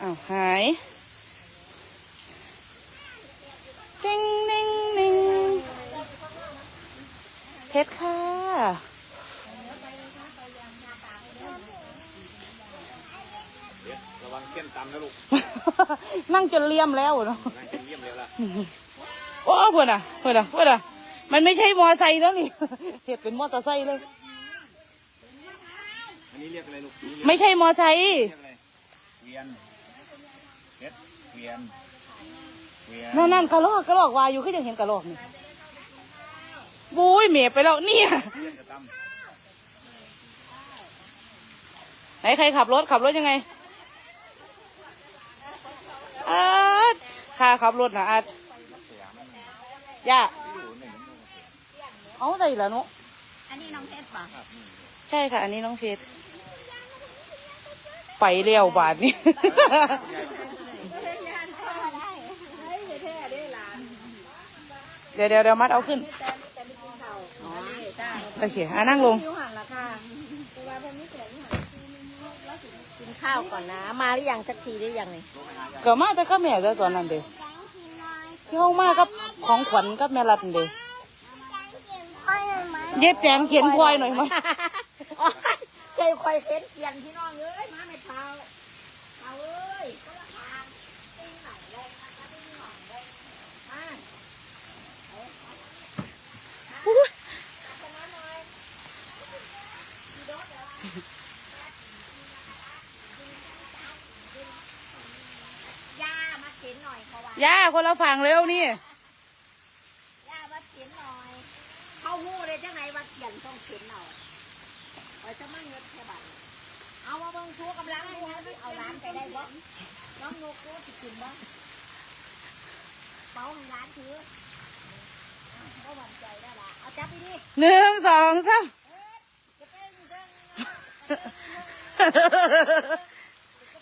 อ้าวหายติ้งนิ่งนิ่งเพชรค่ะเดี๋ยวระวังเส้นตำนะลูกนั่งจนเลี่ยมแล้วเนาะนั่งกินเยี่ยมเร็วละโอ้เพื่อนอะเพื่อนอะเพื่อนอะมันไม่ใช่มอไซค์แล้วนี่เห็ดเป็นมอเตอร์ไซค์เลย อันนี้เรียกอะไรลูกอันนี้เรียกไม่ใช่มอไซค์ เรียกอะไรเวียน เพชรเวียนเวียนนั่นนั่นกระลอกกระลอกวายอยู่ขึ้นยังเห็นกระลอกนี่บุ้ยเมียไปแล้วเนี่ยเวียนกับตไหนใครขับรถขับรถยังไงอาดค่าขับรถนะอาดย่าเอาได้แล้วนุอันนี้น้องเพชรป่ะใช่ค่ะ อันนี้น้องเฟสไปเร็วบาทนี้ เดี๋ยวเดี๋ยวเดี๋ยวมัดเอาขึ้นอ๋อนี่จ้าโอเคอะนั่งลงอยู่ห่างละค่ะกินข้าวก่อนนะ มาหรือยังสักทีหรือยังนี่ก็มาแต่ก็แม่แต่ตอนนั้นเด้ที่ห้องมากับของขวัญกับแม่รัดเด้เย็บแจงเขียนควายหน่อยมั้ยใจคอยเข็นเกียนพี่น้องเอ้ยมาไม่เท้าเอาเอ้ยก็ละทางติ้งไหนเลยนะคะติ้งหน่อยเลยมา ย่ามาเข็น หน่อยเขาว่าย่าคนละฝั่งเร็วนี่ ย่ามาเข็นหน่อย เข้าหู้เลยจังไหนว่าเขียนต้องเข็นหน่อยไว้จะมั่งเงินแค่บาทเอามาเบิ่งชูกำลังดูให้เอาร้านไปได้บ่น้องโยกโก้สิกินบ่เป้าให้ร้านถืออะก็หวั่นใจได้ละเอาจับไปดิหนึ่งสองสามจะเป็นเรื่อง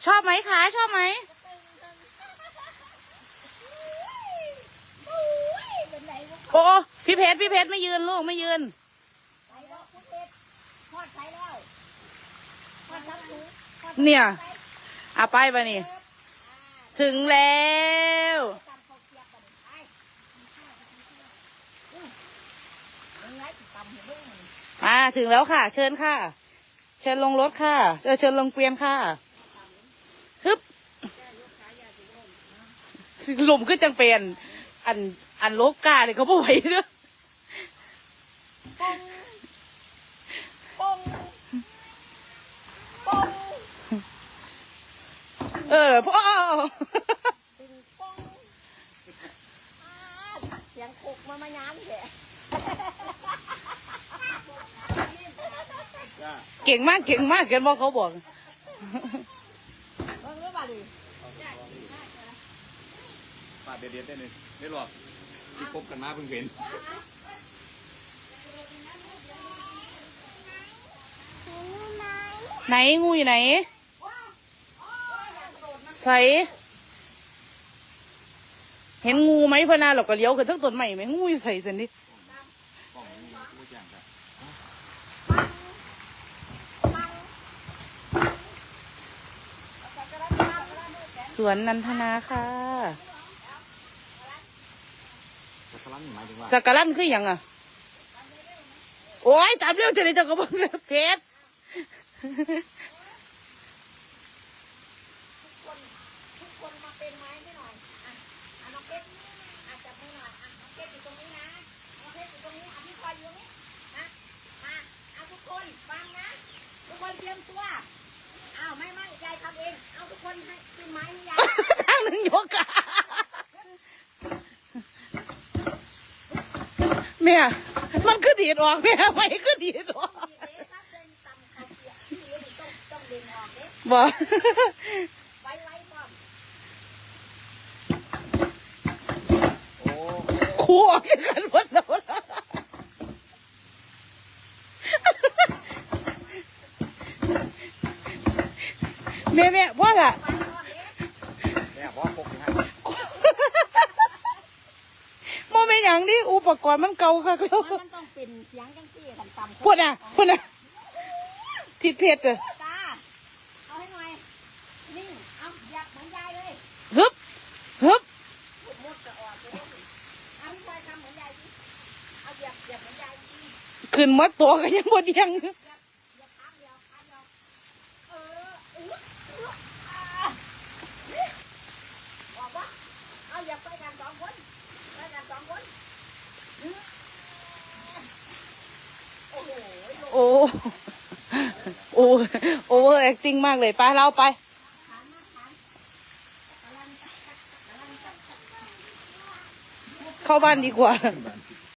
ชอบไหมคะ ชอบไหมเป็นไหนวะ โอ้ พี่เพชรพี่เพชรไม่ยืนลูกไม่ยืนไปแล้วคุณเป็ดทอดไปแล้วทอดทั้งถุงทอดเนี่ยอะไปไปนี่ ถึงแล้ว ตำข้าวเกี๊ยวกันไปอื้อยังไงสิตำให้เบิ่งมันมาถึงแล้วค่ะ เชิญค่ะ เชิญลงรถค่ะเออเชิญลงเกวียนค่ะฮึบลมขึ้นจังเป็น อันอันโลกกาเนี่ยเขาบ่ไหวเด้อ ปงปง เออพ่อปิงปองอ่าเสียงคุกมามาย้ำแหละจ้าเก่งมากเก่งมากเกินว่าเขาบอกเบิ่งรู้ป่ะดิปาดเด็ดๆได้เลยไม่หรอกที่พบกันมาเพิ่งเห็นไหนงูอยู่ไหน ใสเห็นงูไหมพะนาเราก็เลี้ยวขึ้นทั้งต้นใหม่ไหมงูอยู่ใส่สินดิกล้องนี้ไม่แจ้งจ้ะสวนนันทนาค่ะแต่พลังหมายถึงว่าสักการันคืออย่างอะ โอ้ยจับเร็วจะได้จะกระบอกเพชร ทุกคนมาเป็นไม้ให้หน่อย อะ อะน้องเพชรอะจับมือหน่อยอะน้องเพชรอยู่ตรงนี้นะน้องเพชรอยู่ตรงนี้อะพี่คอยอยู่ตรงนี้นะมาเอาทุกคนฟังนะทุกคนเตรียมตัวอ้าวไม่ไม่ยายทำเองเอาทุกคนให้ขึ้นไม้ให้ยายทางหนึ่งยกอะแม่มันคือดีดออกแม่ไม่คือดีดออกดี คู่ออกจากกันหมดแล้วนะแม่แม่ว่าล่ะแม่บอกพกให้โมเป็นอย่างนี้อุปกรณ์มันเก่าค่ะแล้วมันต้องเป็นเสียงจังซี่กันตำพูดอะพูดอะทิดเพชรเลย ตา เอาให้หน่อย นิ่ง เอา เหยียบเหมือนยายเลย ฮึบฮึบ หมดหมดจะออกเลยเอาพี่ชายทำเหมือนยายดิ เอาเหยียบเหยียบเหมือนยายดิขึ้นหมัดตัวก็ยังบ่เดียงเหยียบค้างเดียวค้างเดียวเอออู้อู้อ่าบอกว่าเอาเหยียบไปกันสองคนไปกันสองคนอืมโอ้โหโอ้โอ้โอเวอร์แอคติ้งมากเลยไปเราไปเข้าบ้านดีกว่า บ้าน